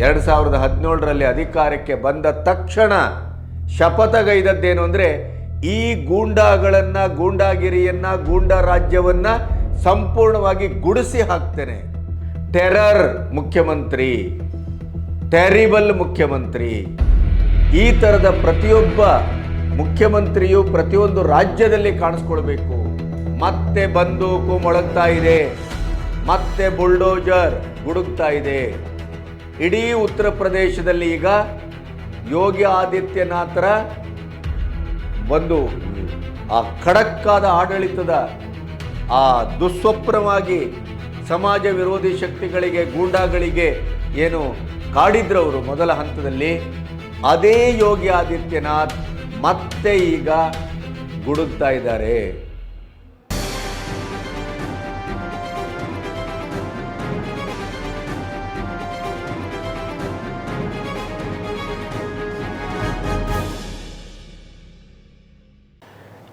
ಎರಡು ಸಾವಿರದ ಹದಿನೇಳರಲ್ಲಿ ಅಧಿಕಾರಕ್ಕೆ ಬಂದ ತಕ್ಷಣ ಶಪಥಗೈದದ್ದೇನು ಅಂದರೆ ಈ ಗೂಂಡಾಗಳನ್ನು, ಗೂಂಡಾಗಿರಿಯನ್ನು ಗೂಂಡಾ ರಾಜ್ಯವನ್ನು ಸಂಪೂರ್ಣವಾಗಿ ಗುಡಿಸಿ ಹಾಕ್ತೇನೆ. ಟೆರರ್ ಮುಖ್ಯಮಂತ್ರಿ, ಟೆರಿಬಲ್ ಮುಖ್ಯಮಂತ್ರಿ, ಈ ಥರದ ಪ್ರತಿಯೊಬ್ಬ ಮುಖ್ಯಮಂತ್ರಿಯು ಪ್ರತಿಯೊಂದು ರಾಜ್ಯದಲ್ಲಿ ಕಾಣಿಸ್ಕೊಳ್ಬೇಕು. ಮತ್ತೆ ಬಂದೂಕು ಮೊಳಗ್ತಾ ಇದೆ. ಮತ್ತೆ ಬುಲ್ಡೋಜರ್ ಗುಡುಕ್ತಾ ಇದೆ. ಇಡೀ ಉತ್ತರ ಪ್ರದೇಶದಲ್ಲಿ ಈಗ ಯೋಗಿ ಆದಿತ್ಯನಾಥರ ಒಂದು ಆ ಖಡಕ್ಕಾದ ಆಡಳಿತದ ಆ ದುಸ್ವಪ್ನವಾಗಿ ಸಮಾಜ ವಿರೋಧಿ ಶಕ್ತಿಗಳಿಗೆ, ಗೂಂಡಾಗಳಿಗೆ ಏನು ಕಾಡಿದ್ರವರು ಮೊದಲ ಹಂತದಲ್ಲಿ, ಅದೇ ಯೋಗಿ ಆದಿತ್ಯನಾಥ್ ಮತ್ತೆ ಈಗ ಗುಡುಗ್ತಾ ಇದ್ದಾರೆ.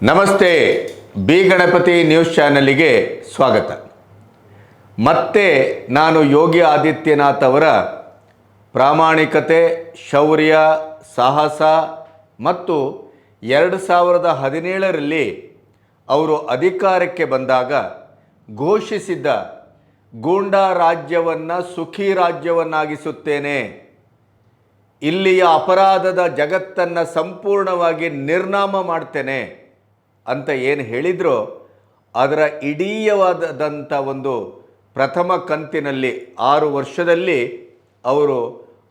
ನಮಸ್ತೆ, ಬಿ ಗಣಪತಿ ನ್ಯೂಸ್ ಚಾನಲಿಗೆ ಸ್ವಾಗತ. ಮತ್ತೆ ನಾನು ಯೋಗಿ ಆದಿತ್ಯನಾಥ್ ಅವರ ಪ್ರಾಮಾಣಿಕತೆ, ಶೌರ್ಯ, ಸಾಹಸ ಮತ್ತು ಎರಡು ಸಾವಿರದ ಹದಿನೇಳರಲ್ಲಿ ಅವರು ಅಧಿಕಾರಕ್ಕೆ ಬಂದಾಗ ಘೋಷಿಸಿದ್ದ ಗೂಂಡಾ ರಾಜ್ಯವನ್ನು ಸುಖಿ ರಾಜ್ಯವನ್ನಾಗಿಸುತ್ತೇನೆ. ಇಲ್ಲಿಯ ಅಪರಾಧದ ಜಗತ್ತನ್ನು ಸಂಪೂರ್ಣವಾಗಿ ನಿರ್ನಾಮ ಮಾಡ್ತೇನೆ. ಅಂತ ಏನು ಹೇಳಿದ್ರೋ ಅದರ ಇಡೀಯವಾದಂಥ ಒಂದು ಪ್ರಥಮ ಕಂತಿನಲ್ಲಿ ಆರು ವರ್ಷದಲ್ಲಿ ಅವರು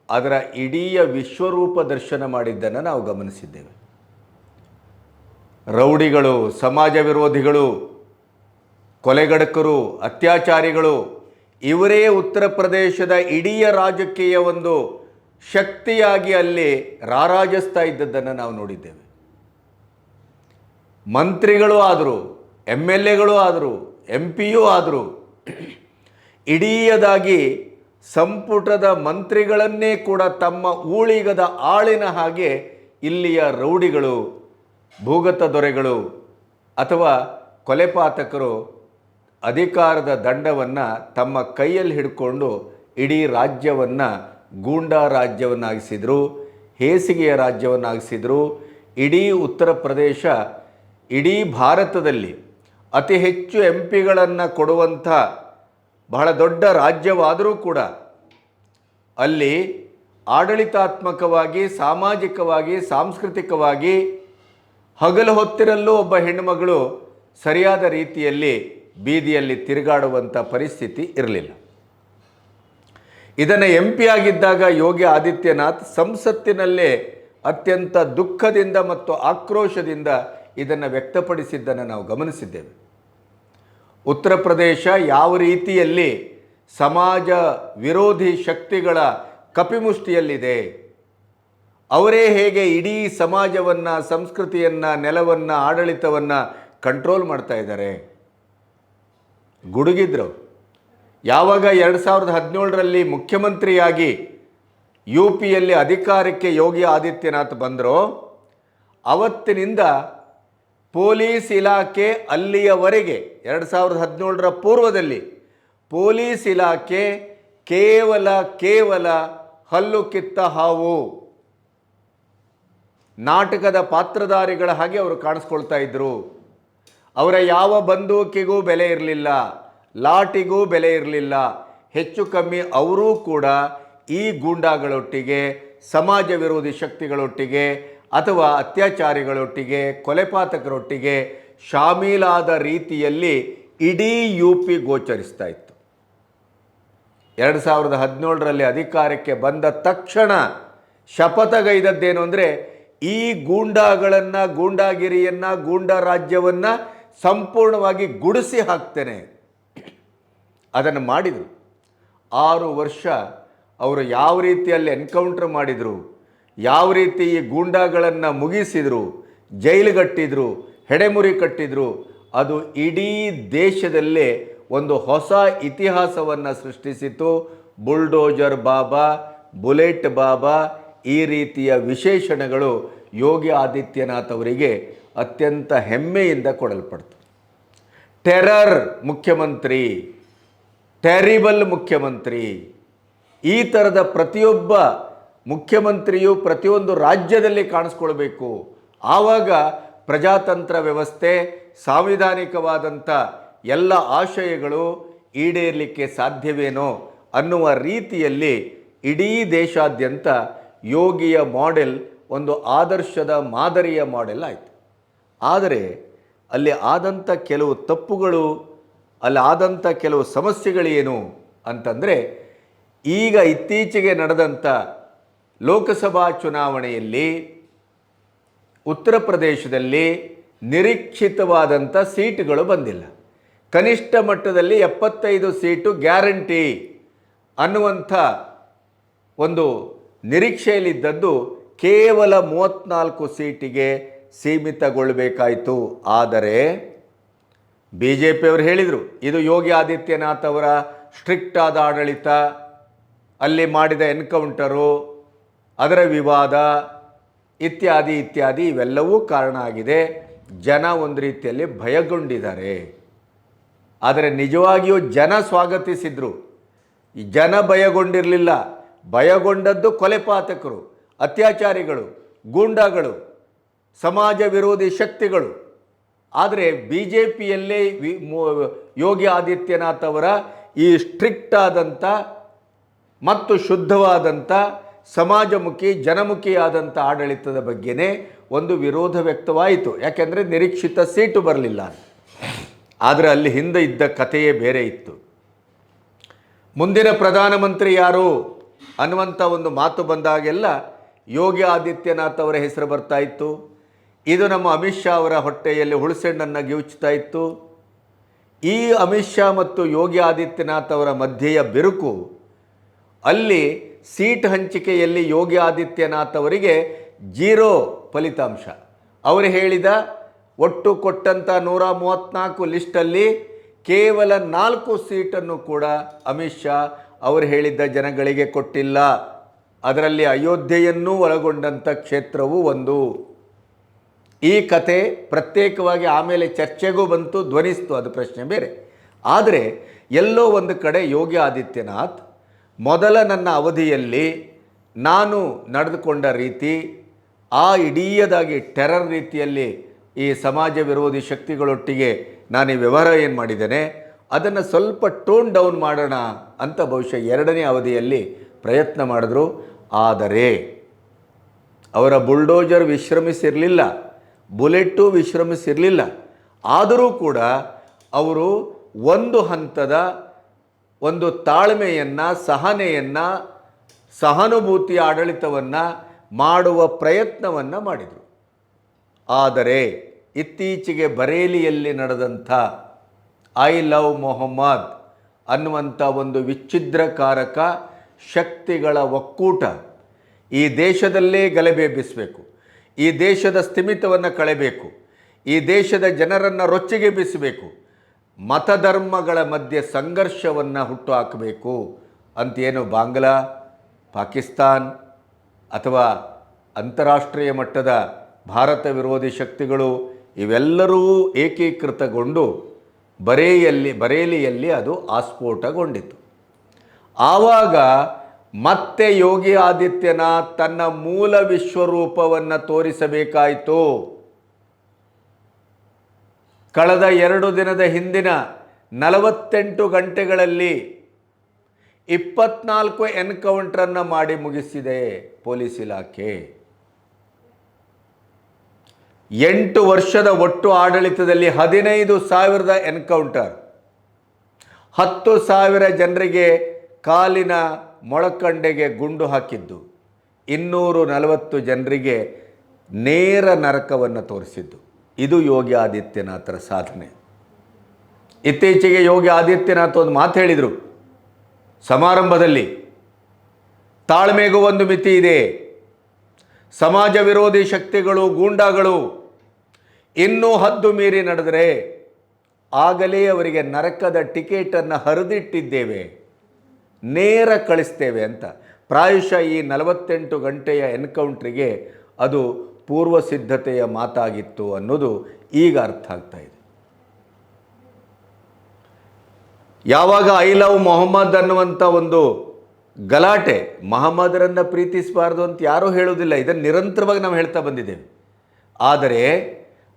ಅದರ ಇಡೀ ವಿಶ್ವರೂಪ ದರ್ಶನ ಮಾಡಿದ್ದನ್ನು ನಾವು ಗಮನಿಸಿದ್ದೇವೆ. ರೌಡಿಗಳು, ಸಮಾಜ ವಿರೋಧಿಗಳು, ಕೊಲೆಗಡಕರು, ಅತ್ಯಾಚಾರಿಗಳು, ಇವರೇ ಉತ್ತರ ಪ್ರದೇಶದ ಇಡೀ ರಾಜಕೀಯ ಒಂದು ಶಕ್ತಿಯಾಗಿ ಅಲ್ಲಿ ರಾರಾಜಿಸ್ತಾ ಇದ್ದದ್ದನ್ನು ನಾವು ನೋಡಿದ್ದೇವೆ. ಮಂತ್ರಿಗಳು ಆದರು ಎಂ ಎಲ್ ಎಗಳು ಆದರು, ಎಂ ಪಿಯೂ ಆದರು, ಇಡೀಯದಾಗಿ ಸಂಪುಟದ ಮಂತ್ರಿಗಳನ್ನೇ ಕೂಡ ತಮ್ಮ ಊಳಿಗದ ಆಳಿನ ಹಾಗೆ ಇಲ್ಲಿಯ ರೌಡಿಗಳು, ಭೂಗತ ದೊರೆಗಳು ಅಥವಾ ಕೊಲೆಪಾತಕರು ಅಧಿಕಾರದ ದಂಡವನ್ನು ತಮ್ಮ ಕೈಯಲ್ಲಿ ಹಿಡ್ಕೊಂಡು ಇಡೀ ರಾಜ್ಯವನ್ನು ಗೂಂಡಾ ರಾಜ್ಯವನ್ನಾಗಿಸಿದರು, ಹೇಸಿಗೆಯ ರಾಜ್ಯವನ್ನಾಗಿಸಿದರು, ಇಡೀ ಉತ್ತರ ಪ್ರದೇಶ ಇಡೀ ಭಾರತದಲ್ಲಿ ಅತಿ ಹೆಚ್ಚು ಎಂ ಪಿಗಳನ್ನು ಕೊಡುವಂಥ ಬಹಳ ದೊಡ್ಡ ರಾಜ್ಯವಾದರೂ ಕೂಡ ಅಲ್ಲಿ ಆಡಳಿತಾತ್ಮಕವಾಗಿ, ಸಾಮಾಜಿಕವಾಗಿ, ಸಾಂಸ್ಕೃತಿಕವಾಗಿ ಹಗಲು ಹೊತ್ತಿರಲ್ಲೂ ಒಬ್ಬ ಹೆಣ್ಣುಮಗಳು ಸರಿಯಾದ ರೀತಿಯಲ್ಲಿ ಬೀದಿಯಲ್ಲಿ ತಿರುಗಾಡುವಂಥ ಪರಿಸ್ಥಿತಿ ಇರಲಿಲ್ಲ. ಇದನ್ನು ಎಂ ಪಿ ಆಗಿದ್ದಾಗ ಯೋಗಿ ಆದಿತ್ಯನಾಥ್ ಸಂಸತ್ತಿನಲ್ಲೇ ಅತ್ಯಂತ ದುಃಖದಿಂದ ಮತ್ತು ಆಕ್ರೋಶದಿಂದ ಇದನ್ನು ವ್ಯಕ್ತಪಡಿಸಿದ್ದನ್ನು ನಾವು ಗಮನಿಸಿದ್ದೇವೆ. ಉತ್ತರ ಪ್ರದೇಶ ಯಾವ ರೀತಿಯಲ್ಲಿ ಸಮಾಜ ವಿರೋಧಿ ಶಕ್ತಿಗಳ ಕಪಿಮುಷ್ಟಿಯಲ್ಲಿದೆ, ಅವರೇ ಹೇಗೆ ಇಡೀ ಸಮಾಜವನ್ನು, ಸಂಸ್ಕೃತಿಯನ್ನು, ನೆಲವನ್ನು, ಆಡಳಿತವನ್ನು ಕಂಟ್ರೋಲ್ ಮಾಡ್ತಾ ಇದ್ದಾರೆ? ಗುಡುಗಿದ್ರು. ಯಾವಾಗ ಎರಡು ಸಾವಿರದ ಹದಿನೇಳರಲ್ಲಿ ಮುಖ್ಯಮಂತ್ರಿಯಾಗಿ ಯು ಪಿಯಲ್ಲಿ ಅಧಿಕಾರಕ್ಕೆ ಯೋಗಿ ಆದಿತ್ಯನಾಥ್ ಬಂದರೋ, ಅವತ್ತಿನಿಂದ ಪೊಲೀಸ್ ಇಲಾಖೆ ಅಲ್ಲಿಯವರೆಗೆ ಎರಡು ಸಾವಿರದ ಹದಿನೇಳರ ಪೂರ್ವದಲ್ಲಿ ಪೊಲೀಸ್ ಇಲಾಖೆ ಕೇವಲ ಕೇವಲ ಹಲ್ಲು ಕಿತ್ತ ಹಾವು. ನಾಟಕದ ಪಾತ್ರಧಾರಿಗಳ ಹಾಗೆ ಅವರು ಕಾಣಿಸ್ಕೊಳ್ತಾ ಇದ್ದರು ಅವರ ಯಾವ ಬಂದೂಕಿಗೂ ಬೆಲೆ ಇರಲಿಲ್ಲ ಲಾಟಿಗೂ ಬೆಲೆ ಇರಲಿಲ್ಲ. ಹೆಚ್ಚು ಕಮ್ಮಿ ಅವರೂ ಕೂಡ ಈ ಗೂಂಡಾಗಳೊಟ್ಟಿಗೆ, ಸಮಾಜ ವಿರೋಧಿ ಶಕ್ತಿಗಳೊಟ್ಟಿಗೆ ಅಥವಾ ಅತ್ಯಾಚಾರಿಗಳೊಟ್ಟಿಗೆ, ಕೊಲೆಪಾತಕರೊಟ್ಟಿಗೆ ಶಾಮೀಲಾದ ರೀತಿಯಲ್ಲಿ ಇಡೀ ಯು ಪಿ ಗೋಚರಿಸ್ತಾ ಇತ್ತು. ಎರಡು ಸಾವಿರದ ಹದಿನೇಳರಲ್ಲಿ ಅಧಿಕಾರಕ್ಕೆ ಬಂದ ತಕ್ಷಣ ಶಪಥಗೈದದ್ದೇನು ಅಂದರೆ, ಈ ಗೂಂಡಾಗಳನ್ನು, ಗೂಂಡಾಗಿರಿಯನ್ನು ಗೂಂಡಾ ರಾಜ್ಯವನ್ನು ಸಂಪೂರ್ಣವಾಗಿ ಗುಡಿಸಿ ಹಾಕ್ತೇನೆ. ಅದನ್ನು ಮಾಡಿದರು. ಆರು ವರ್ಷ ಅವರು ಯಾವ ರೀತಿಯಲ್ಲಿ ಎನ್ಕೌಂಟ್ರ್ ಮಾಡಿದರು? ಯಾವ ರೀತಿ ಈ ಗೂಂಡಾಗಳನ್ನು ಮುಗಿಸಿದರು, ಜೈಲುಗಟ್ಟಿದ್ರು, ಹೆಡೆಮುರಿ ಕಟ್ಟಿದ್ರು, ಅದು ಇಡೀ ದೇಶದಲ್ಲೇ ಒಂದು ಹೊಸ ಇತಿಹಾಸವನ್ನು ಸೃಷ್ಟಿಸಿತು ಬುಲ್ಡೋಜರ್ ಬಾಬಾ, ಬುಲೆಟ್ ಬಾಬಾ, ಈ ರೀತಿಯ ವಿಶೇಷಣಗಳು ಯೋಗಿ ಆದಿತ್ಯನಾಥ್ ಅವರಿಗೆ ಅತ್ಯಂತ ಹೆಮ್ಮೆಯಿಂದ ಕೊಡಲ್ಪಡ್ತು. ಟೆರರ್ ಮುಖ್ಯಮಂತ್ರಿ, ಟೆರಿಬಲ್ ಮುಖ್ಯಮಂತ್ರಿ, ಈ ಥರದ ಪ್ರತಿಯೊಬ್ಬ ಮುಖ್ಯಮಂತ್ರಿಯು ಪ್ರತಿಯೊಂದು ರಾಜ್ಯದಲ್ಲಿ ಕಾಣಿಸ್ಕೊಳ್ಬೇಕು. ಆವಾಗ ಪ್ರಜಾತಂತ್ರ ವ್ಯವಸ್ಥೆ, ಸಾಂವಿಧಾನಿಕವಾದಂಥ ಎಲ್ಲ ಆಶಯಗಳು ಈಡೇರಲಿಕ್ಕೆ ಸಾಧ್ಯವೇನೋ ಅನ್ನುವ ರೀತಿಯಲ್ಲಿ ಇಡೀ ದೇಶಾದ್ಯಂತ ಯೋಗಿಯ ಮಾಡೆಲ್ ಒಂದು ಆದರ್ಶದ ಮಾದರಿಯ ಮಾಡೆಲ್ ಆಯಿತು. ಆದರೆ ಅಲ್ಲಿ ಆದಂಥ ಕೆಲವು ತಪ್ಪುಗಳು, ಅಲ್ಲಿ ಆದಂಥ ಕೆಲವು ಸಮಸ್ಯೆಗಳೇನು ಅಂತಂದರೆ ಈಗ ಇತ್ತೀಚೆಗೆ ನಡೆದಂಥ ಲೋಕಸಭಾ ಚುನಾವಣೆಯಲ್ಲಿ ಉತ್ತರ ಪ್ರದೇಶದಲ್ಲಿ ನಿರೀಕ್ಷಿತವಾದಂಥ ಸೀಟುಗಳು ಬಂದಿಲ್ಲ. ಕನಿಷ್ಠ ಮಟ್ಟದಲ್ಲಿ ಎಪ್ಪತ್ತೈದು ಸೀಟು ಗ್ಯಾರಂಟಿ ಅನ್ನುವಂಥ ಒಂದು ನಿರೀಕ್ಷೆಯಲ್ಲಿದ್ದದ್ದು ಕೇವಲ ಮೂವತ್ತ್ನಾಲ್ಕು ಸೀಟಿಗೆ ಸೀಮಿತಗೊಳ್ಳಬೇಕಾಯಿತು. ಆದರೆ ಬಿ ಜೆ ಪಿಯವರು ಹೇಳಿದರು, ಇದು ಯೋಗಿ ಆದಿತ್ಯನಾಥ್ ಅವರ ಸ್ಟ್ರಿಕ್ಟ್ ಆದ ಆಡಳಿತ, ಅಲ್ಲಿ ಮಾಡಿದ ಎನ್ಕೌಂಟರು ಅದರ ವಿವಾದ ಇತ್ಯಾದಿ ಇತ್ಯಾದಿ ಇವೆಲ್ಲವೂ ಕಾರಣ ಆಗಿದೆ. ಜನ ಒಂದು ರೀತಿಯಲ್ಲಿ ಭಯಗೊಂಡಿದ್ದಾರೆ. ಆದರೆ ನಿಜವಾಗಿಯೂ ಜನ ಸ್ವಾಗತಿಸಿದರು. ಜನ ಭಯಗೊಂಡಿರಲಿಲ್ಲ. ಭಯಗೊಂಡದ್ದು ಕೊಲೆಪಾತಕರು, ಅತ್ಯಾಚಾರಿಗಳು, ಗೂಂಡಾಗಳು, ಸಮಾಜ ವಿರೋಧಿ ಶಕ್ತಿಗಳು. ಆದರೆ ಬಿ ಜೆ ಪಿಯಲ್ಲೇ ವಿ ಯೋಗಿ ಆದಿತ್ಯನಾಥ್ ಅವರ ಈ ಸ್ಟ್ರಿಕ್ಟ್ ಆದಂಥ ಮತ್ತು ಶುದ್ಧವಾದಂಥ ಸಮಾಜಮುಖಿ ಜನಮುಖಿಯಾದಂಥ ಆಡಳಿತದ ಬಗ್ಗೆನೇ ಒಂದು ವಿರೋಧ ವ್ಯಕ್ತವಾಯಿತು. ಯಾಕೆಂದರೆ ನಿರೀಕ್ಷಿತ ಸೀಟು ಬರಲಿಲ್ಲ. ಆದರೆ ಅಲ್ಲಿ ಹಿಂದೆ ಇದ್ದ ಕಥೆಯೇ ಬೇರೆ ಇತ್ತು. ಮುಂದಿನ ಪ್ರಧಾನಮಂತ್ರಿ ಯಾರು ಅನ್ನುವಂಥ ಒಂದು ಮಾತು ಬಂದಾಗೆಲ್ಲ ಯೋಗಿ ಆದಿತ್ಯನಾಥ್ ಅವರ ಹೆಸರು ಬರ್ತಾ ಇತ್ತು. ಇದು ನಮ್ಮ ಅಮಿತ್ ಶಾ ಅವರ ಹೊಟ್ಟೆಯಲ್ಲಿ ಹುಳಸೆಣ್ಣನ್ನು ಗಿವುಚ್ತಾ ಇತ್ತು. ಈ ಅಮಿತ್ ಶಾ ಮತ್ತು ಯೋಗಿ ಆದಿತ್ಯನಾಥ್ ಅವರ ಮಧ್ಯೆಯ ಬಿರುಕು ಅಲ್ಲಿ ಸೀಟ್ ಹಂಚಿಕೆಯಲ್ಲಿ ಯೋಗಿ ಆದಿತ್ಯನಾಥ್ ಅವರಿಗೆ ಜೀರೋ ಫಲಿತಾಂಶ. ಅವರು ಹೇಳಿದ ಒಟ್ಟು ಕೊಟ್ಟಂಥ ನೂರ ಮೂವತ್ತ್ನಾಲ್ಕು ಲಿಸ್ಟಲ್ಲಿ ಕೇವಲ ನಾಲ್ಕು ಸೀಟನ್ನು ಕೂಡ ಅಮಿತ್ ಶಾ ಅವರು ಹೇಳಿದ್ದ ಜನಗಳಿಗೆ ಕೊಟ್ಟಿಲ್ಲ. ಅದರಲ್ಲಿ ಅಯೋಧ್ಯೆಯನ್ನೂ ಒಳಗೊಂಡಂಥ ಕ್ಷೇತ್ರವೂ ಒಂದು. ಈ ಕತೆ ಪ್ರತ್ಯೇಕವಾಗಿ ಆಮೇಲೆ ಚರ್ಚೆಗೂ ಬಂತು, ಧ್ವನಿಸ್ತು, ಅದು ಪ್ರಶ್ನೆ ಬೇರೆ. ಆದರೆ ಎಲ್ಲೋ ಒಂದು ಕಡೆ ಯೋಗಿ ಆದಿತ್ಯನಾಥ್ ಮೊದಲ ನನ್ನ ಅವಧಿಯಲ್ಲಿ ನಾನು ನಡೆದುಕೊಂಡ ರೀತಿ, ಆ ಇಡೀಯದಾಗಿ ಟೆರರ್ ರೀತಿಯಲ್ಲಿ ಈ ಸಮಾಜ ವಿರೋಧಿ ಶಕ್ತಿಗಳೊಟ್ಟಿಗೆ ನಾನು ಈ ವ್ಯವಹಾರ ಏನು ಮಾಡಿದ್ದೇನೆ, ಅದನ್ನು ಸ್ವಲ್ಪ ಟೋನ್ ಡೌನ್ ಮಾಡೋಣ ಅಂತ ಬಹುಶಃ ಎರಡನೇ ಅವಧಿಯಲ್ಲಿ ಪ್ರಯತ್ನ ಮಾಡಿದ್ರು. ಆದರೆ ಅವರ ಬುಲ್ಡೋಜರ್ ವಿಶ್ರಮಿಸಿರಲಿಲ್ಲ ಬುಲೆಟ್ಟು ವಿಶ್ರಮಿಸಿರಲಿಲ್ಲ. ಆದರೂ ಕೂಡ ಅವರು ಒಂದು ಹಂತದ ಒಂದು ತಾಳ್ಮೆಯನ್ನು, ಸಹನೆಯನ್ನು ಸಹಾನುಭೂತಿಯ ಆಡಳಿತವನ್ನು ಮಾಡುವ ಪ್ರಯತ್ನವನ್ನು ಮಾಡಿದರು. ಆದರೆ ಇತ್ತೀಚೆಗೆ ಬರೇಲಿಯಲ್ಲಿ ನಡೆದಂಥ ಐ ಲವ್ ಮೊಹಮ್ಮದ್ ಅನ್ನುವಂಥ ಒಂದು ವಿಚ್ಛಿದ್ರಕಾರಕ ಶಕ್ತಿಗಳ ಒಕ್ಕೂಟ ಈ ದೇಶದಲ್ಲೇ ಗಲಭೆ ಈ ದೇಶದ ಸ್ಥಿಮಿತವನ್ನು ಕಳೆಬೇಕು. ಈ ದೇಶದ ಜನರನ್ನು ರೊಚ್ಚಿಗೆ ಬೀಸಬೇಕು. ಮತಧರ್ಮಗಳ ಮಧ್ಯೆ ಸಂಘರ್ಷವನ್ನು ಹುಟ್ಟು ಹಾಕಬೇಕು ಅಂತೇನು ಬಾಂಗ್ಲಾ, ಪಾಕಿಸ್ತಾನ್ ಅಥವಾ ಅಂತಾರಾಷ್ಟ್ರೀಯ ಮಟ್ಟದ ಭಾರತ ವಿರೋಧಿ ಶಕ್ತಿಗಳು ಇವೆಲ್ಲರೂ ಏಕೀಕೃತಗೊಂಡು ಬರೇಯಲ್ಲಿ, ಬರೇಲಿಯಲ್ಲಿ ಅದು ಆಸ್ಫೋಟಗೊಂಡಿತು. ಆವಾಗ ಮತ್ತೆ ಯೋಗಿ ಆದಿತ್ಯನಾಥ್ ತನ್ನ ಮೂಲ ವಿಶ್ವರೂಪವನ್ನು ತೋರಿಸಬೇಕಾಯಿತು. ಕಳೆದ ಎರಡು ದಿನದ ಹಿಂದಿನ ನಲವತ್ತೆಂಟು ಗಂಟೆಗಳಲ್ಲಿ ಇಪ್ಪತ್ನಾಲ್ಕು ಎನ್ಕೌಂಟ್ರನ್ನು ಮಾಡಿ ಮುಗಿಸಿದೆ ಪೊಲೀಸ್ ಇಲಾಖೆ. ಎಂಟು ವರ್ಷದ ಒಟ್ಟು ಆಡಳಿತದಲ್ಲಿ ಹದಿನೈದು ಸಾವಿರದ ಎನ್ಕೌಂಟರ್. ಹತ್ತು ಸಾವಿರ ಜನರಿಗೆ ಕಾಲಿನ ಮೊಳಕಂಡೆಗೆ ಗುಂಡು ಹಾಕಿದ್ದು. ಇನ್ನೂರು ನಲವತ್ತು ಜನರಿಗೆ ನೇರ ನರಕವನ್ನು ತೋರಿಸಿದ್ದು. ಇದು ಯೋಗಿ ಆದಿತ್ಯನಾಥರ ಸಾಧನೆ. ಇತ್ತೀಚೆಗೆ ಯೋಗಿ ಆದಿತ್ಯನಾಥ್ ಒಂದು ಮಾತು ಹೇಳಿದರು. ಸಮಾರಂಭದಲ್ಲಿ, ತಾಳ್ಮೆಗೂ ಒಂದು ಮಿತಿ ಇದೆ. ಸಮಾಜ ವಿರೋಧಿ ಶಕ್ತಿಗಳು, ಗೂಂಡಾಗಳು ಇನ್ನೂ ಹದ್ದು ಮೀರಿ ನಡೆದರೆ ಆಗಲೇ ಅವರಿಗೆ ನರಕದ ಟಿಕೆಟನ್ನು ಹರಿದಿಟ್ಟಿದ್ದೇವೆ. ನೇರ ಕಳಿಸ್ತೇವೆ ಅಂತ. ಪ್ರಾಯಶಃ ಈ ನಲವತ್ತೆಂಟು ಗಂಟೆಯ ಎನ್ಕೌಂಟ್ರಿಗೆ ಅದು ಪೂರ್ವ ಸಿದ್ಧತೆಯ ಮಾತಾಗಿತ್ತು ಅನ್ನೋದು ಈಗ ಅರ್ಥ ಆಗ್ತಾ ಇದೆ. ಯಾವಾಗ ಐ ಲವ್ ಮೊಹಮ್ಮದ್ ಅನ್ನುವಂಥ ಒಂದು ಗಲಾಟೆ ಮೊಹಮ್ಮದರನ್ನು ಪ್ರೀತಿಸಬಾರ್ದು ಅಂತ ಯಾರೂ ಹೇಳುವುದಿಲ್ಲ, ಇದನ್ನು ನಿರಂತರವಾಗಿ ನಾವು ಹೇಳ್ತಾ ಬಂದಿದ್ದೇವೆ. ಆದರೆ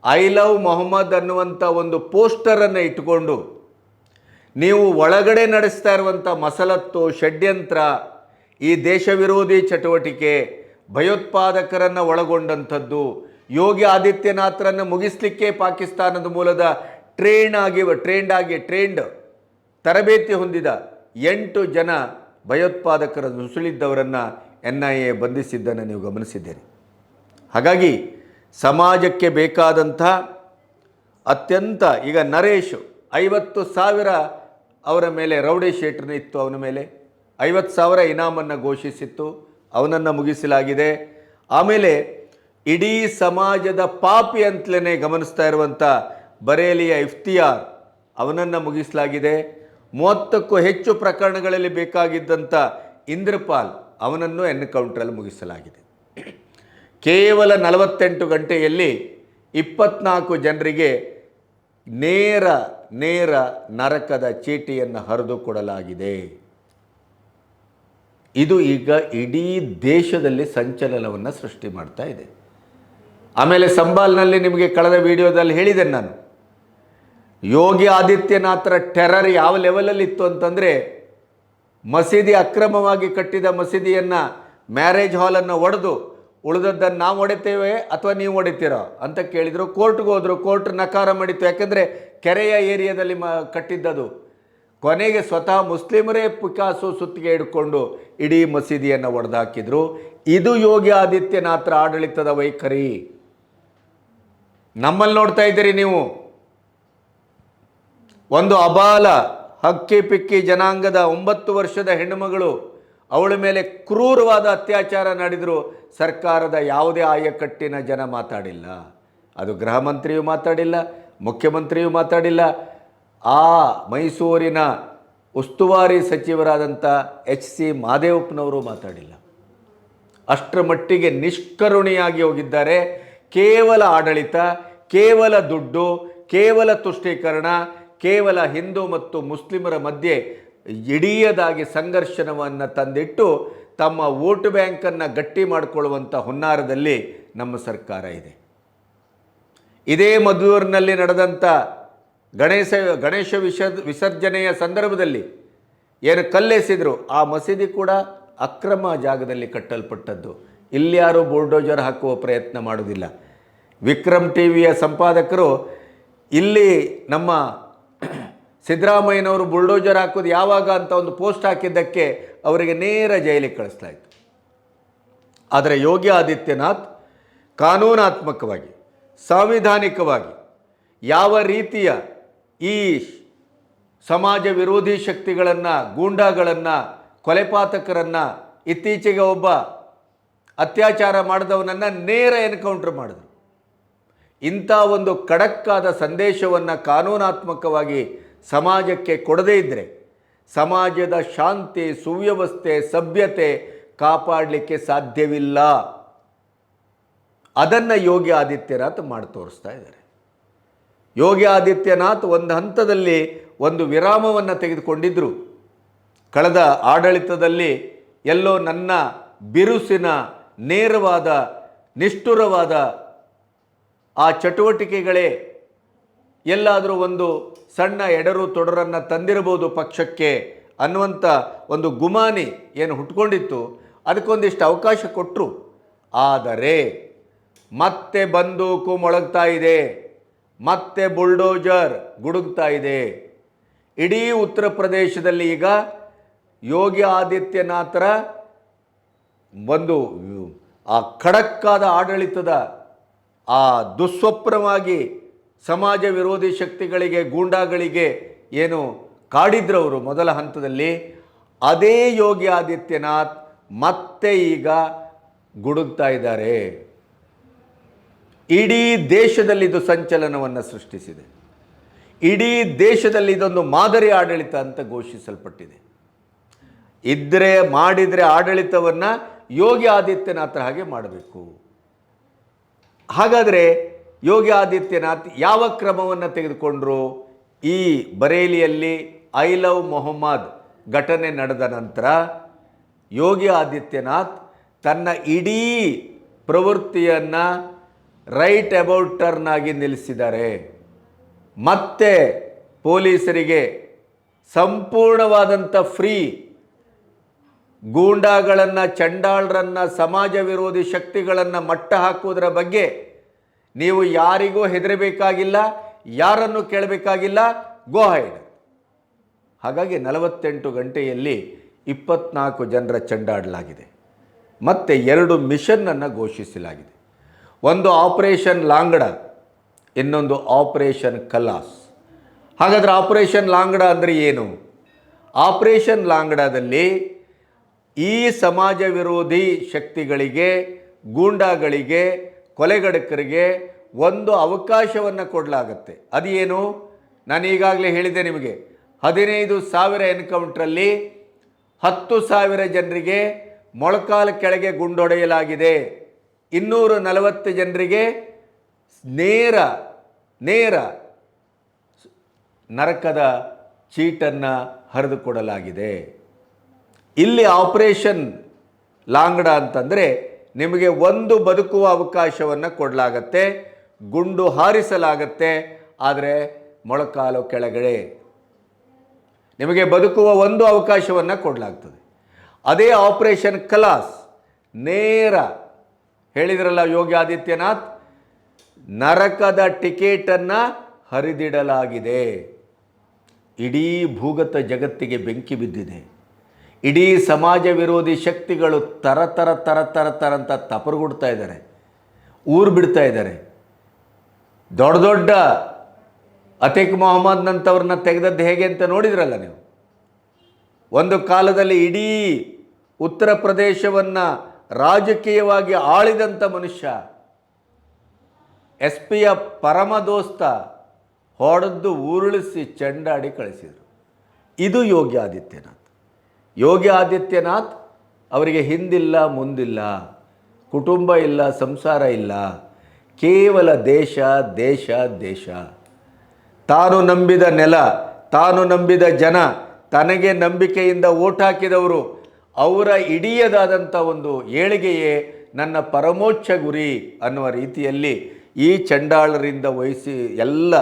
ಐ ಲವ್ ಮೊಹಮ್ಮದ್ ಅನ್ನುವಂಥ ಒಂದು ಪೋಸ್ಟರನ್ನು ಇಟ್ಟುಕೊಂಡು ನೀವು ಒಳಗಡೆ ನಡೆಸ್ತಾ ಇರುವಂಥ ಮಸಲತ್ತು, ಷಡ್ಯಂತ್ರ, ಈ ದೇಶ ವಿರೋಧಿ ಚಟುವಟಿಕೆ ಭಯೋತ್ಪಾದಕರನ್ನು ಒಳಗೊಂಡಂಥದ್ದು. ಯೋಗಿ ಆದಿತ್ಯನಾಥರನ್ನು ಮುಗಿಸ್ಲಿಕ್ಕೆ ಪಾಕಿಸ್ತಾನದ ಮೂಲದ ಟ್ರೈನ್ ಆಗಿ ಟ್ರೇಂಡ್ ಆಗಿ ಟ್ರೇಂಡ್ ತರಬೇತಿ ಹೊಂದಿದ ಎಂಟು ಜನ ಭಯೋತ್ಪಾದಕರ ನುಸುಳಿದ್ದವರನ್ನು ಎನ್ ಐ ಎ ಬಂಧಿಸಿದ್ದನ್ನು ನೀವು ಗಮನಿಸಿದ್ದೀರಿ. ಹಾಗಾಗಿ ಸಮಾಜಕ್ಕೆ ಬೇಕಾದಂಥ ಅತ್ಯಂತ ಈಗ ನರೇಶ್ ಐವತ್ತು ಸಾವಿರ ಅವರ ಮೇಲೆ ರೌಡಿ ಶೇಟ್ರನ್ನ ಇತ್ತು ಅವನ ಮೇಲೆ. ಐವತ್ತು ಸಾವಿರ ಇನಾಮನ್ನು ಘೋಷಿಸಿತ್ತು. ಅವನನ್ನು ಮುಗಿಸಲಾಗಿದೆ. ಆಮೇಲೆ ಇಡೀ ಸಮಾಜದ ಪಾಪಿ ಅಂತಲೇ ಗಮನಿಸ್ತಾ ಇರುವಂಥ ಬರೇಲಿಯ ಇಫ್ತಿಯಾರ್ ಅವನನ್ನು ಮುಗಿಸಲಾಗಿದೆ. ಮೂವತ್ತಕ್ಕೂ ಹೆಚ್ಚು ಪ್ರಕರಣಗಳಲ್ಲಿ ಬೇಕಾಗಿದ್ದಂಥ ಇಂದ್ರಪಾಲ್ ಅವನನ್ನು ಎನ್ಕೌಂಟ್ರಲ್ಲಿ ಮುಗಿಸಲಾಗಿದೆ. ಕೇವಲ ನಲವತ್ತೆಂಟು ಗಂಟೆಯಲ್ಲಿ ಇಪ್ಪತ್ನಾಲ್ಕು ಜನರಿಗೆ ನೇರ ನೇರ ನರಕದ ಚೀಟಿಯನ್ನು ಹರಿದು ಕೊಡಲಾಗಿದೆ ಇದು ಈಗ ಇಡೀ ದೇಶದಲ್ಲಿ ಸಂಚಲನವನ್ನು ಸೃಷ್ಟಿ ಮಾಡ್ತಾ ಇದೆ. ಆಮೇಲೆ ಸಂಬಾಲ್ನಲ್ಲಿ ನಿಮಗೆ ಕಳೆದ ವಿಡಿಯೋದಲ್ಲಿ ಹೇಳಿದೆ ನಾನು. ಯೋಗಿ ಆದಿತ್ಯನಾಥರ ಟೆರರ್ ಯಾವ ಲೆವೆಲಲ್ಲಿ ಇತ್ತು ಅಂತಂದರೆ ಮಸೀದಿ ಅಕ್ರಮವಾಗಿ ಕಟ್ಟಿದ ಮಸೀದಿಯನ್ನು ಮ್ಯಾರೇಜ್ ಹಾಲನ್ನು ಒಡೆದು ಉಳಿದದ್ದನ್ನು ನಾವು ಹೊಡಿತೇವೆ ಅಥವಾ ನೀವು ಹೊಡಿತೀರೋ ಅಂತ ಕೇಳಿದರು. ಕೋರ್ಟ್ಗೆ ಹೋದರು ಕೋರ್ಟ್ ನಕಾರ ಮಾಡಿತ್ತು. ಯಾಕೆಂದರೆ ಕೆರೆಯ ಏರಿಯಾದಲ್ಲಿ ಮ ಕಟ್ಟಿದ್ದದು. ಕೊನೆಗೆ ಸ್ವತಃ ಮುಸ್ಲಿಮರೇ ಪಿಕಾಸು ಸುತ್ತಿಗೆ ಹಿಡ್ಕೊಂಡು ಇಡೀ ಮಸೀದಿಯನ್ನು ಒಡೆದಾಕಿದ್ರು. ಇದು ಯೋಗಿ ಆದಿತ್ಯನಾಥರ ಆಡಳಿತದ ವೈಖರಿ. ನಮ್ಮಲ್ಲಿ ನೋಡ್ತಾ ಇದ್ದೀರಿ ನೀವು. ಒಂದು ಅಬಾಲ, ಹಕ್ಕಿ ಪಿಕ್ಕಿ ಜನಾಂಗದ ಒಂಬತ್ತು ವರ್ಷದ ಹೆಣ್ಣುಮಗಳು, ಅವಳ ಮೇಲೆ ಕ್ರೂರವಾದ ಅತ್ಯಾಚಾರ ನಡೆದರೂ. ಸರ್ಕಾರದ ಯಾವುದೇ ಆಯಕಟ್ಟಿನ ಜನ ಮಾತಾಡಿಲ್ಲ. ಅದು ಗೃಹ ಮಂತ್ರಿಯೂ ಮಾತಾಡಿಲ್ಲ, ಮುಖ್ಯಮಂತ್ರಿಯೂ ಮಾತಾಡಿಲ್ಲ. ಆ ಮೈಸೂರಿನ ಉಸ್ತುವಾರಿ ಸಚಿವರಾದಂಥ ಎಚ್ ಸಿ ಮಾದೇವಪ್ಪನವರು ಮಾತಾಡಿಲ್ಲ. ಅಷ್ಟರ ಮಟ್ಟಿಗೆ ನಿಷ್ಕರುಣಿಯಾಗಿ ಹೋಗಿದ್ದಾರೆ. ಕೇವಲ ಆಡಳಿತ, ಕೇವಲ ದುಡ್ಡು, ಕೇವಲ ತುಷ್ಟೀಕರಣ, ಕೇವಲ ಹಿಂದೂ ಮತ್ತು ಮುಸ್ಲಿಮರ ಮಧ್ಯೆ ಇಡಿಯದಾಗಿ ಸಂಘರ್ಷಣವನ್ನು ತಂದಿಟ್ಟು ತಮ್ಮ ವೋಟ್ ಬ್ಯಾಂಕನ್ನು ಗಟ್ಟಿ ಮಾಡಿಕೊಳ್ಳುವಂಥ ಹುನ್ನಾರದಲ್ಲಿ ನಮ್ಮ ಸರ್ಕಾರ ಇದೆ. ಇದೇ ಮದ್ದೂರಿನಲ್ಲಿ ನಡೆದಂಥ ಗಣೇಶ ಗಣೇಶ ವಿಸ ವಿಸರ್ಜನೆಯ ಸಂದರ್ಭದಲ್ಲಿ ಏನು ಕಲ್ಲೆಸಿದ್ರು, ಆ ಮಸೀದಿ ಕೂಡ ಅಕ್ರಮ ಜಾಗದಲ್ಲಿ ಕಟ್ಟಲ್ಪಟ್ಟದ್ದು. ಇಲ್ಯಾರೂ ಬುಲ್ಡೋಜರ್ ಹಾಕುವ ಪ್ರಯತ್ನ ಮಾಡೋದಿಲ್ಲ. ವಿಕ್ರಮ್ ಟಿ ವಿಯ ಸಂಪಾದಕರು, ಇಲ್ಲಿ ನಮ್ಮ ಸಿದ್ದರಾಮಯ್ಯನವರು ಬುಲ್ಡೋಜರ್ ಹಾಕೋದು ಯಾವಾಗ ಅಂತ ಒಂದು ಪೋಸ್ಟ್ ಹಾಕಿದ್ದಕ್ಕೆ ಅವರಿಗೆ ನೇರ ಜೈಲಿಗೆ ಕಳಿಸ್ಲಾಯಿತು. ಆದರೆ ಯೋಗಿ ಆದಿತ್ಯನಾಥ್ ಕಾನೂನಾತ್ಮಕವಾಗಿ, ಸಾಂವಿಧಾನಿಕವಾಗಿ ಯಾವ ರೀತಿಯ ಈ ಸಮಾಜ ವಿರೋಧಿ ಶಕ್ತಿಗಳನ್ನು, ಗೂಂಡಾಗಳನ್ನು, ಕೊಲೆಪಾತಕರನ್ನು ಇತ್ತೀಚೆಗೆ ಒಬ್ಬ ಅತ್ಯಾಚಾರ ಮಾಡಿದವನನ್ನು ನೇರ ಎನ್ಕೌಂಟ್ರ್ ಮಾಡಿದ್ರು. ಇಂಥ ಒಂದು ಖಡಕ್ಕಾದ ಸಂದೇಶವನ್ನು ಕಾನೂನಾತ್ಮಕವಾಗಿ ಸಮಾಜಕ್ಕೆ ಕೊಡದೇ ಇದ್ದರೆ ಸಮಾಜದ ಶಾಂತಿ, ಸುವ್ಯವಸ್ಥೆ, ಸಭ್ಯತೆ ಕಾಪಾಡಲಿಕ್ಕೆ ಸಾಧ್ಯವಿಲ್ಲ. ಅದನ್ನು ಯೋಗಿ ಆದಿತ್ಯನಾಥ್ ಮಾಡಿ ತೋರಿಸ್ತಾ ಇದ್ದಾರೆ. ಯೋಗಿ ಆದಿತ್ಯನಾಥ್ ಒಂದು ಹಂತದಲ್ಲಿ ಒಂದು ವಿರಾಮವನ್ನು ತೆಗೆದುಕೊಂಡಿದ್ದರು ಕಳೆದ ಆಡಳಿತದಲ್ಲಿ ಎಲ್ಲೋ ನನ್ನ ಬಿರುಸಿನ ನೇರವಾದ, ನಿಷ್ಠುರವಾದ ಆ ಚಟುವಟಿಕೆಗಳೇ ಎಲ್ಲಾದರೂ ಒಂದು ಸಣ್ಣ ಎಡರು ತೊಡರನ್ನು ತಂದಿರಬಹುದು ಪಕ್ಷಕ್ಕೆ ಅನ್ನುವಂಥ ಒಂದು ಗುಮಾನಿ ಏನು ಹುಟ್ಕೊಂಡಿತ್ತು. ಅದಕ್ಕೊಂದಿಷ್ಟು ಅವಕಾಶ ಕೊಟ್ಟರು ಆದರೆ ಮತ್ತೆ ಬಂದೂಕು ಮೊಳಗ್ತಾ ಇದೆ. ಮತ್ತೆ ಬುಲ್ಡೋಜರ್ ಗುಡುಗ್ತಾ ಇದೆ. ಇಡೀ ಉತ್ತರ ಪ್ರದೇಶದಲ್ಲಿ ಈಗ ಯೋಗಿ ಆದಿತ್ಯನಾಥರ ಒಂದು ಆ ಖಡಕ್ಕಾದ ಆಡಳಿತದ ಆ ದುಸ್ವಪ್ನವಾಗಿ ಸಮಾಜ ವಿರೋಧಿ ಶಕ್ತಿಗಳಿಗೆ, ಗೂಂಡಾಗಳಿಗೆ ಏನು ಕಾಡಿದ್ರವರು ಮೊದಲ ಹಂತದಲ್ಲಿ, ಅದೇ ಯೋಗಿ ಆದಿತ್ಯನಾಥ್ ಮತ್ತೆ ಈಗ ಗುಡುಗ್ತಾ ಇದ್ದಾರೆ. ಇಡೀ ದೇಶದಲ್ಲಿ ಇದು ಸಂಚಲನವನ್ನು ಸೃಷ್ಟಿಸಿದೆ. ಇಡೀ ದೇಶದಲ್ಲಿ ಇದೊಂದು ಮಾದರಿ ಆಡಳಿತ ಅಂತ ಘೋಷಿಸಲ್ಪಟ್ಟಿದೆ. ಇದ್ದರೆ ಮಾಡಿದರೆ ಆಡಳಿತವನ್ನು ಯೋಗಿ ಆದಿತ್ಯನಾಥರ ಹಾಗೆ ಮಾಡಬೇಕು. ಹಾಗಾದರೆ ಯೋಗಿ ಆದಿತ್ಯನಾಥ್ ಯಾವ ಕ್ರಮವನ್ನು ತೆಗೆದುಕೊಂಡರು? ಈ ಬರೇಲಿಯಲ್ಲಿ ಐ ಲವ್ ಮೊಹಮ್ಮದ್ ಘಟನೆ ನಡೆದ ನಂತರ ಯೋಗಿ ಆದಿತ್ಯನಾಥ್ ತನ್ನ ಇಡೀ ಪ್ರವೃತ್ತಿಯನ್ನು ರೈಟ್ ಅಬೌಟ್ ಟರ್ನ್ ಆಗಿ ನಿಲ್ಲಿಸಿದ್ದಾರೆ. ಮತ್ತೆ ಪೊಲೀಸರಿಗೆ ಸಂಪೂರ್ಣವಾದಂಥ ಫ್ರೀ ಗೂಂಡಾಗಳನ್ನು, ಚಂಡಾಳರನ್ನು, ಸಮಾಜ ವಿರೋಧಿ ಶಕ್ತಿಗಳನ್ನು ಮಟ್ಟ ಹಾಕುವುದರ ಬಗ್ಗೆ ನೀವು ಯಾರಿಗೂ ಹೆದರಬೇಕಾಗಿಲ್ಲ, ಯಾರನ್ನು ಕೇಳಬೇಕಾಗಿಲ್ಲ ಗೋಹೈಡ್ ಹಾಗಾಗಿ ನಲವತ್ತೆಂಟು ಗಂಟೆಯಲ್ಲಿ ಇಪ್ಪತ್ನಾಲ್ಕು ಜನರ ಚಂಡಾಡಲಾಗಿದೆ. ಮತ್ತು ಎರಡು ಮಿಷನ್ನನ್ನು ಘೋಷಿಸಲಾಗಿದೆ. ಒಂದು ಆಪರೇಷನ್ ಲಾಂಗಡ, ಇನ್ನೊಂದು ಆಪರೇಷನ್ ಕಲಾಸ್. ಹಾಗಾದರೆ ಆಪರೇಷನ್ ಲಾಂಗಡ ಅಂದರೆ ಏನು? ಆಪರೇಷನ್ ಲಾಂಗಡದಲ್ಲಿ ಈ ಸಮಾಜ ವಿರೋಧಿ ಶಕ್ತಿಗಳಿಗೆ, ಗೂಂಡಾಗಳಿಗೆ, ಕೊಲೆಗಡಕರಿಗೆ ಒಂದು ಅವಕಾಶವನ್ನು ಕೊಡಲಾಗತ್ತೆ. ಅದೇನು? ನಾನು ಈಗಾಗಲೇ ಹೇಳಿದೆ ನಿಮಗೆ, ಹದಿನೈದು ಸಾವಿರ ಎನ್ಕೌಂಟ್ರಲ್ಲಿ ಹತ್ತು ಸಾವಿರ ಜನರಿಗೆ ಮೊಳಕಾಲ ಕೆಳಗೆ ಗುಂಡೊಡೆಯಲಾಗಿದೆ. ಇನ್ನೂರ ನಲವತ್ತು ಜನರಿಗೆ ನೇರ ನೇರ ನರಕದ ಚೀಟನ್ನು ಹರಿದುಕೊಡಲಾಗಿದೆ ಇಲ್ಲಿ ಆಪರೇಷನ್ ಲಾಂಗಡ ಅಂತಂದರೆ ನಿಮಗೆ ಒಂದು ಬದುಕುವ ಅವಕಾಶವನ್ನು ಕೊಡಲಾಗತ್ತೆ, ಗುಂಡು ಹಾರಿಸಲಾಗತ್ತೆ, ಆದರೆ ಮೊಳಕಾಲು ಕೆಳಗಡೆ ನಿಮಗೆ ಬದುಕುವ ಒಂದು ಅವಕಾಶವನ್ನು ಕೊಡಲಾಗ್ತದೆ. ಅದೇ ಆಪರೇಷನ್ ಕಲಾಸ್, ನೇರ ಹೇಳಿದ್ರಲ್ಲ ಯೋಗಿ ಆದಿತ್ಯನಾಥ್, ನರಕದ ಟಿಕೆಟನ್ನು ಹರಿದಿಡಲಾಗಿದೆ. ಇಡೀ ಭೂಗತ ಜಗತ್ತಿಗೆ ಬೆಂಕಿ ಬಿದ್ದಿದೆ. ಇಡೀ ಸಮಾಜ ವಿರೋಧಿ ಶಕ್ತಿಗಳು ತರ ತರ ತರ ತರ ತರ ಅಂತ ತಪರುಗುಡ್ತಾ ಇದ್ದಾರೆ. ಊರು ಬಿಡ್ತಾ ಇದ್ದಾರೆ. ದೊಡ್ಡ ದೊಡ್ಡ ಅತೀಕ್ ಮೊಹಮ್ಮದ್ನಂಥವ್ರನ್ನ ತೆಗೆದದ್ದು ಹೇಗೆ ಅಂತ ನೋಡಿದ್ರಲ್ಲ ನೀವು? ಒಂದು ಕಾಲದಲ್ಲಿ ಇಡೀ ಉತ್ತರ ಪ್ರದೇಶವನ್ನು ರಾಜಕೀಯವಾಗಿ ಆಳಿದಂಥ ಮನುಷ್ಯ ಎಸ್ ಪಿಯ ಪರಮ ದೋಸ್ತ ಹೊಡೆದು ಉರುಳಿಸಿ ಚೆಂಡಾಡಿ ಕಳಿಸಿದರು. ಇದು ಯೋಗಿ ಆದಿತ್ಯನಾಥ್. ಯೋಗಿ ಆದಿತ್ಯನಾಥ್ ಅವರಿಗೆ ಹಿಂದಿಲ್ಲ, ಮುಂದಿಲ್ಲ, ಕುಟುಂಬ ಇಲ್ಲ, ಸಂಸಾರ ಇಲ್ಲ, ಕೇವಲ ದೇಶ ದೇಶ ದೇಶ. ತಾನು ನಂಬಿದ ನೆಲ, ತಾನು ನಂಬಿದ ಜನ, ತನಗೆ ನಂಬಿಕೆಯಿಂದ ಓಟ್ ಹಾಕಿದವರು ಅವರ ಇಡಿಯದಾದಂಥ ಒಂದು ಏಳಿಗೆಯೇ ನನ್ನ ಪರಮೋಚ್ಚ ಗುರಿ ಅನ್ನುವ ರೀತಿಯಲ್ಲಿ ಈ ಚಂಡಾಳರಿಂದ ವಹಿಸಿ ಎಲ್ಲ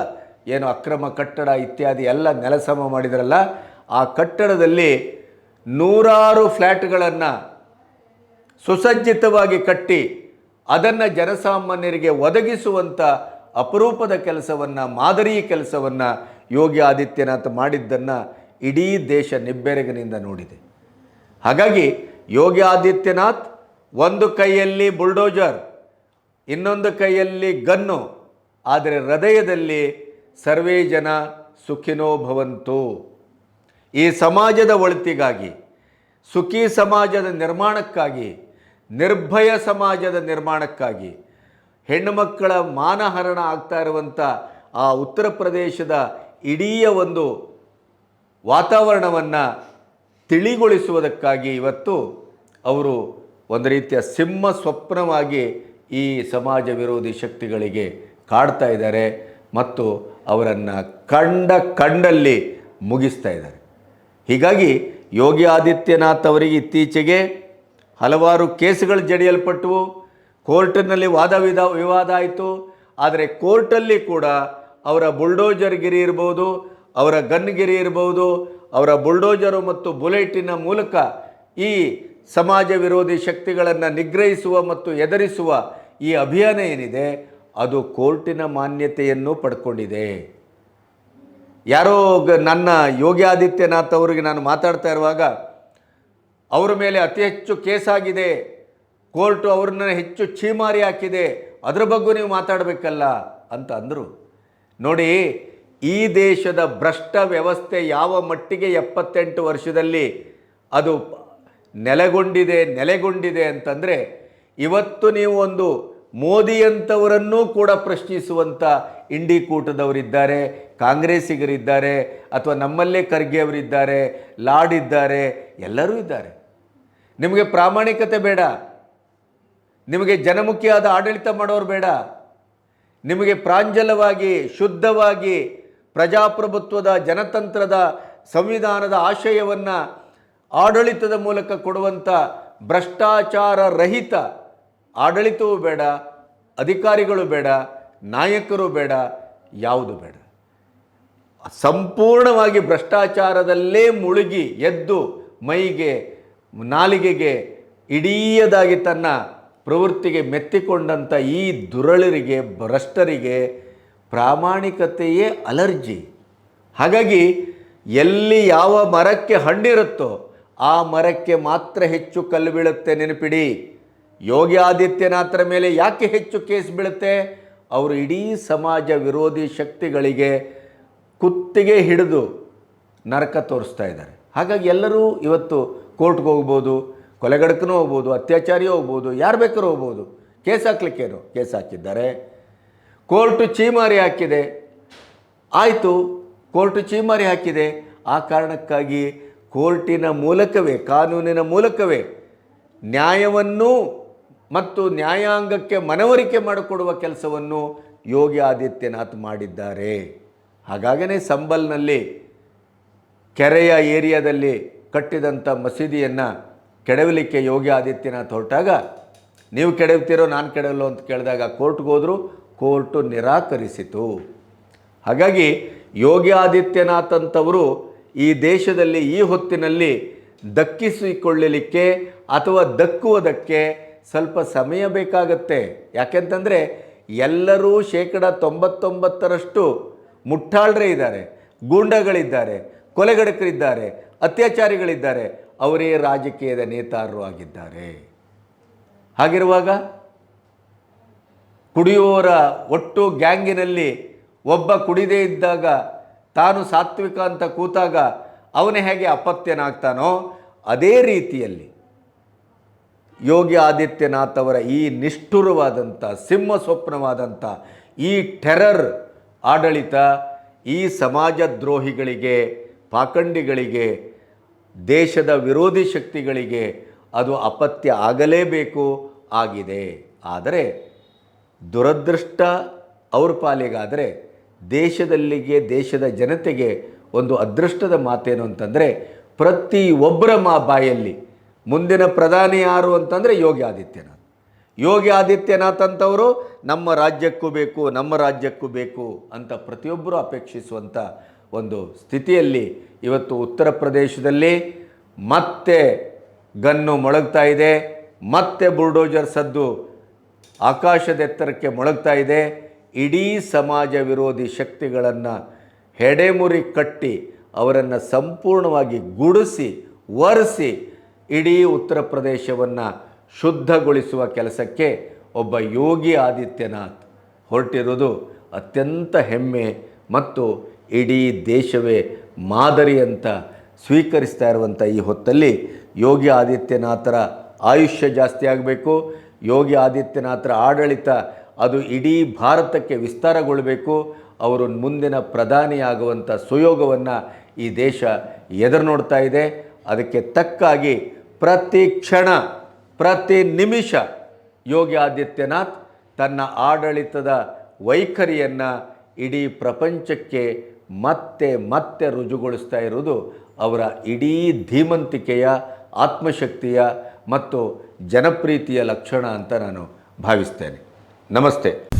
ಏನು ಅಕ್ರಮ ಕಟ್ಟಡ ಇತ್ಯಾದಿ ಎಲ್ಲ ನೆಲಸಮ ಮಾಡಿದ್ರಲ್ಲ, ಆ ಕಟ್ಟಡದಲ್ಲಿ ನೂರಾರು ಫ್ಲ್ಯಾಟ್ಗಳನ್ನು ಸುಸಜ್ಜಿತವಾಗಿ ಕಟ್ಟಿ ಅದನ್ನು ಜನಸಾಮಾನ್ಯರಿಗೆ ಒದಗಿಸುವಂಥ ಅಪರೂಪದ ಕೆಲಸವನ್ನು, ಮಾದರಿ ಕೆಲಸವನ್ನು ಯೋಗಿ ಆದಿತ್ಯನಾಥ್ ಮಾಡಿದ್ದನ್ನು ಇಡೀ ದೇಶ ನಿಬ್ಬೆರಗಿನಿಂದ ನೋಡಿದೆ. ಹಾಗಾಗಿ ಯೋಗಿ ಆದಿತ್ಯನಾಥ್ ಒಂದು ಕೈಯಲ್ಲಿ ಬುಲ್ಡೋಜರ್, ಇನ್ನೊಂದು ಕೈಯಲ್ಲಿ ಗನ್ನು, ಆದರೆ ಹೃದಯದಲ್ಲಿ ಸರ್ವೇ ಜನ ಸುಖಿನೋ ಭವಂತು. ಈ ಸಮಾಜದ ಒಳಿತಿಗಾಗಿ, ಸುಖಿ ಸಮಾಜದ ನಿರ್ಮಾಣಕ್ಕಾಗಿ, ನಿರ್ಭಯ ಸಮಾಜದ ನಿರ್ಮಾಣಕ್ಕಾಗಿ ಹೆಣ್ಣುಮಕ್ಕಳ ಮಾನಹರಣ ಆಗ್ತಾ ಇರುವಂಥ ಆ ಉತ್ತರ ಪ್ರದೇಶದ ಇಡೀ ಒಂದು ವಾತಾವರಣವನ್ನು ತಿಳಿಗೊಳಿಸುವುದಕ್ಕಾಗಿ ಇವತ್ತು ಅವರು ಒಂದು ರೀತಿಯ ಸಿಂಹ ಸ್ವಪ್ನವಾಗಿ ಈ ಸಮಾಜ ವಿರೋಧಿ ಶಕ್ತಿಗಳಿಗೆ ಕಾಡ್ತಾ ಇದ್ದಾರೆ ಮತ್ತು ಅವರನ್ನು ಕಂಡ ಕಂಡಲ್ಲಿ ಮುಗಿಸ್ತಾ ಇದ್ದಾರೆ. ಹೀಗಾಗಿ ಯೋಗಿ ಆದಿತ್ಯನಾಥ್ ಅವರಿಗೆ ಇತ್ತೀಚೆಗೆ ಹಲವಾರು ಕೇಸುಗಳು ಜಡಿಯಲ್ಪಟ್ಟವು. ಕೋರ್ಟಿನಲ್ಲಿ ವಾದ ವಿಧ ವಿವಾದ ಆಯಿತು. ಆದರೆ ಕೋರ್ಟಲ್ಲಿ ಕೂಡ ಅವರ ಬುಲ್ಡೋಜರ್ಗಿರಿ ಇರ್ಬೋದು, ಅವರ ಗನ್ಗಿರಿ ಇರ್ಬೋದು ಅವರ ಬುಲ್ಡೋಜರು ಮತ್ತು ಬುಲೆಟಿನ ಮೂಲಕ ಈ ಸಮಾಜ ವಿರೋಧಿ ಶಕ್ತಿಗಳನ್ನು ನಿಗ್ರಹಿಸುವ ಮತ್ತು ಎದುರಿಸುವ ಈ ಅಭಿಯಾನ ಏನಿದೆ, ಅದು ಕೋರ್ಟಿನ ಮಾನ್ಯತೆಯನ್ನು ಪಡ್ಕೊಂಡಿದೆ. ಯಾರೋ ನನ್ನ ಯೋಗಿ ಆದಿತ್ಯನಾಥ್ ಅವರಿಗೆ ನಾನು ಮಾತಾಡ್ತಾ ಇರುವಾಗ, ಅವರ ಮೇಲೆ ಅತಿ ಹೆಚ್ಚು ಕೇಸಾಗಿದೆ, ಕೋರ್ಟು ಅವ್ರನ್ನ ಹೆಚ್ಚು ಛೀಮಾರಿ ಹಾಕಿದೆ, ಅದರ ಬಗ್ಗೆ ನೀವು ಮಾತಾಡಬೇಕಲ್ಲ ಅಂತ ಅಂದರು. ನೋಡಿ ಈ ದೇಶದ ಭ್ರಷ್ಟ ವ್ಯವಸ್ಥೆ ಯಾವ ಮಟ್ಟಿಗೆ ಎಪ್ಪತ್ತೆಂಟು ವರ್ಷದಲ್ಲಿ ಅದು ನೆಲೆಗೊಂಡಿದೆ ನೆಲೆಗೊಂಡಿದೆ ಅಂತಂದರೆ ಇವತ್ತು ನೀವು ಒಂದು ಮೋದಿಯಂಥವರನ್ನೂ ಕೂಡ ಪ್ರಶ್ನಿಸುವಂಥ ಇಂಡಿ ಕೂಟದವರಿದ್ದಾರೆ, ಕಾಂಗ್ರೆಸ್ಸಿಗರಿದ್ದಾರೆ, ಅಥವಾ ನಮ್ಮಲ್ಲೇ ಖರ್ಗೆಯವರಿದ್ದಾರೆ ಲಾಡ್ ಇದ್ದಾರೆ, ಎಲ್ಲರೂ ಇದ್ದಾರೆ. ನಿಮಗೆ ಪ್ರಾಮಾಣಿಕತೆ ಬೇಡ. ನಿಮಗೆ ಜನಮುಖಿಯಾದ ಆಡಳಿತ ಮಾಡೋರು ಬೇಡ. ನಿಮಗೆ ಪ್ರಾಂಜಲವಾಗಿ, ಶುದ್ಧವಾಗಿ ಪ್ರಜಾಪ್ರಭುತ್ವದ ಜನತಂತ್ರದ ಸಂವಿಧಾನದ ಆಶಯವನ್ನು ಆಡಳಿತದ ಮೂಲಕ ಕೊಡುವಂಥ ಭ್ರಷ್ಟಾಚಾರ ರಹಿತ ಆಡಳಿತವೂ ಬೇಡ, ಅಧಿಕಾರಿಗಳು ಬೇಡ, ನಾಯಕರು ಬೇಡ, ಯಾವುದು ಬೇಡ. ಸಂಪೂರ್ಣವಾಗಿ ಭ್ರಷ್ಟಾಚಾರದಲ್ಲೇ ಮುಳುಗಿ ಎದ್ದು ಮೈಗೆ, ನಾಲಿಗೆಗೆ ಇಡೀಯದಾಗಿ ತನ್ನ ಪ್ರವೃತ್ತಿಗೆ ಮೆತ್ತಿಕೊಂಡಂಥ ಈ ದುರಳರಿಗೆ, ಭ್ರಷ್ಟರಿಗೆ ಪ್ರಾಮಾಣಿಕತೆಯೇ ಅಲರ್ಜಿ. ಹಾಗಾಗಿ ಎಲ್ಲಿ ಯಾವ ಮರಕ್ಕೆ ಹಣ್ಣಿರುತ್ತೋ ಆ ಮರಕ್ಕೆ ಮಾತ್ರ ಹೆಚ್ಚು ಕಲ್ಲು ಬೀಳುತ್ತೆ ನೆನಪಿಡಿ. ಯೋಗಿ ಆದಿತ್ಯನಾಥರ ಮೇಲೆ ಯಾಕೆ ಹೆಚ್ಚು ಕೇಸ್ ಬೀಳುತ್ತೆ? ಅವರು ಇಡೀ ಸಮಾಜ ವಿರೋಧಿ ಶಕ್ತಿಗಳಿಗೆ ಕುತ್ತಿಗೆ ಹಿಡಿದು ನರಕ ತೋರಿಸ್ತಾ ಇದ್ದಾರೆ. ಹಾಗಾಗಿ ಎಲ್ಲರೂ ಇವತ್ತು ಕೋರ್ಟ್ಗೆ ಹೋಗ್ಬೋದು, ಕೊಲೆಗಡಕನೂ ಹೋಗ್ಬೋದು ಅತ್ಯಾಚಾರಿ ಹೋಗ್ಬೋದು, ಯಾರು ಬೇಕಾದ್ರೂ ಹೋಗ್ಬೋದು. ಕೇಸ್ ಹಾಕ್ಲಿಕ್ಕೇನು? ಕೇಸ್ ಹಾಕಿದ್ದಾರೆ. ಕೋರ್ಟು ಚೀಮಾರಿ ಹಾಕಿದೆ. ಆಯಿತು, ಕೋರ್ಟು ಚೀಮಾರಿ ಹಾಕಿದೆ. ಆ ಕಾರಣಕ್ಕಾಗಿ ಕೋರ್ಟಿನ ಮೂಲಕವೇ, ಕಾನೂನಿನ ಮೂಲಕವೇ ನ್ಯಾಯವನ್ನು ಮತ್ತು ನ್ಯಾಯಾಂಗಕ್ಕೆ ಮನವರಿಕೆ ಮಾಡಿಕೊಡುವ ಕೆಲಸವನ್ನು ಯೋಗಿ ಆದಿತ್ಯನಾಥ್ ಮಾಡಿದ್ದಾರೆ. ಹಾಗಾಗನೇ ಸಂಬಲ್ನಲ್ಲಿ, ಕೆರೆಯ ಏರಿಯಾದಲ್ಲಿ ಕಟ್ಟಿದಂಥ ಮಸೀದಿಯನ್ನು ಕೆಡವಲಿಕ್ಕೆ ಯೋಗಿ ಆದಿತ್ಯನಾಥ್ ಹೊರಟಾಗ, ನೀವು ಕೆಡವ್ತೀರೋ ನಾನು ಕೆಡವಲ್ಲೋ ಅಂತ ಕೇಳಿದಾಗ ಕೋರ್ಟ್ಗೆ ಹೋದರು ಕೋರ್ಟು ನಿರಾಕರಿಸಿತು. ಹಾಗಾಗಿ ಯೋಗಿ ಆದಿತ್ಯನಾಥ್ ಅಂತವರು ಈ ದೇಶದಲ್ಲಿ ಈ ಹೊತ್ತಿನಲ್ಲಿ ದಕ್ಕಿಸಿಕೊಳ್ಳಲಿಕ್ಕೆ ಅಥವಾ ದಕ್ಕುವುದಕ್ಕೆ ಸ್ವಲ್ಪ ಸಮಯ ಬೇಕಾಗತ್ತೆ. ಯಾಕೆಂತಂದರೆ ಎಲ್ಲರೂ ಶೇಕಡ ತೊಂಬತ್ತೊಂಬತ್ತರಷ್ಟು ಮುಟ್ಟಾಳ್ರೆ ಇದ್ದಾರೆ, ಗೂಂಡಗಳಿದ್ದಾರೆ, ಕೊಲೆಗಡಕರಿದ್ದಾರೆ, ಅತ್ಯಾಚಾರಿಗಳಿದ್ದಾರೆ. ಅವರೇ ರಾಜಕೀಯದ ನೇತಾರರು ಆಗಿದ್ದಾರೆ. ಹಾಗಿರುವಾಗ ಕುಡಿಯುವವರ ಒಟ್ಟು ಗ್ಯಾಂಗಿನಲ್ಲಿ ಒಬ್ಬ ಕುಡಿದೇ ಇದ್ದಾಗ ತಾನು ಸಾತ್ವಿಕ ಅಂತ ಕೂತಾಗ ಅವನೇ ಹೇಗೆ ಅಪತ್ಯನಾಗ್ತಾನೋ ಅದೇ ರೀತಿಯಲ್ಲಿ ಯೋಗಿ ಆದಿತ್ಯನಾಥ್ ಅವರ ಈ ನಿಷ್ಠುರವಾದಂಥ, ಸಿಂಹ ಸ್ವಪ್ನವಾದಂಥ ಈ ಟೆರರ್ ಆಡಳಿತ ಈ ಸಮಾಜ ದ್ರೋಹಿಗಳಿಗೆ ಪಾಖಂಡಿಗಳಿಗೆ, ದೇಶದ ವಿರೋಧಿ ಶಕ್ತಿಗಳಿಗೆ ಅದು ಅಪತ್ಯ ಆಗಲೇಬೇಕು, ಆಗಿದೆ. ಆದರೆ ದುರದೃಷ್ಟ ಅವ್ರ ಪಾಲಿಗಾದರೆ ದೇಶದಲ್ಲಿಗೆ, ದೇಶದ ಜನತೆಗೆ ಒಂದು ಅದೃಷ್ಟದ ಮಾತೇನು ಅಂತಂದರೆ ಪ್ರತಿ ಒಬ್ಬರ ಮಾ ಬಾಯಲ್ಲಿ ಮುಂದಿನ ಪ್ರಧಾನಿ ಯಾರು ಅಂತಂದರೆ ಯೋಗಿ ಆದಿತ್ಯನಾಥ್. ಯೋಗಿ ಆದಿತ್ಯನಾಥ್ ಅಂತವರು ನಮ್ಮ ರಾಜ್ಯಕ್ಕೂ ಬೇಕು, ನಮ್ಮ ರಾಜ್ಯಕ್ಕೂ ಬೇಕು ಅಂತ ಪ್ರತಿಯೊಬ್ಬರೂ ಅಪೇಕ್ಷಿಸುವಂಥ ಒಂದು ಸ್ಥಿತಿಯಲ್ಲಿ ಇವತ್ತು ಉತ್ತರ ಪ್ರದೇಶದಲ್ಲಿ ಮತ್ತೆ ಗನ್ನು ಮೊಳಗ್ತಾ ಇದೆ, ಮತ್ತೆ ಬುಲ್ಡೋಜರ್ ಸದ್ದು ಆಕಾಶದೆತ್ತರಕ್ಕೆ ಮೊಳಗ್ತಾ ಇದೆ. ಇಡೀ ಸಮಾಜ ವಿರೋಧಿ ಶಕ್ತಿಗಳನ್ನು ಹೆಡೆಮುರಿ ಕಟ್ಟಿ ಅವರನ್ನು ಸಂಪೂರ್ಣವಾಗಿ ಗುಡಿಸಿ, ಒರೆಸಿ ಇಡೀ ಉತ್ತರ ಪ್ರದೇಶವನ್ನು ಶುದ್ಧಗೊಳಿಸುವ ಕೆಲಸಕ್ಕೆ ಒಬ್ಬ ಯೋಗಿ ಆದಿತ್ಯನಾಥ್ ಹೊರಟಿರುವುದು ಅತ್ಯಂತ ಹೆಮ್ಮೆ ಮತ್ತು ಇಡೀ ದೇಶವೇ ಮಾದರಿ ಅಂತ ಸ್ವೀಕರಿಸ್ತಾ ಇರುವಂಥ ಈ ಹೊತ್ತಲ್ಲಿ ಯೋಗಿ ಆದಿತ್ಯನಾಥರ ಆಯುಷ್ಯ ಜಾಸ್ತಿ ಆಗಬೇಕು. ಯೋಗಿ ಆದಿತ್ಯನಾಥರ ಆಡಳಿತ ಅದು ಇಡೀ ಭಾರತಕ್ಕೆ ವಿಸ್ತಾರಗೊಳ್ಳಬೇಕು ಅವರು ಮುಂದಿನ ಪ್ರಧಾನಿಯಾಗುವಂಥ ಸುಯೋಗವನ್ನು ಈ ದೇಶ ಎದುರು ನೋಡ್ತಾ ಇದೆ. ಅದಕ್ಕೆ ತಕ್ಕಾಗಿ ಪ್ರತಿ ಕ್ಷಣ, ಪ್ರತಿ ನಿಮಿಷ ಯೋಗಿ ಆದಿತ್ಯನಾಥ್ ತನ್ನ ಆಡಳಿತದ ವೈಖರಿಯನ್ನು ಇಡೀ ಪ್ರಪಂಚಕ್ಕೆ ಮತ್ತೆ ಮತ್ತೆ ರುಜುಗೊಳಿಸ್ತಾ ಇರುವುದು ಅವರ ಇಡೀ ಧೀಮಂತಿಕೆಯ, ಆತ್ಮಶಕ್ತಿಯ ಮತ್ತು ಜನಪ್ರೀತಿಯ ಲಕ್ಷಣ ಅಂತ ನಾನು ಭಾವಿಸ್ತೇನೆ. ನಮಸ್ತೆ.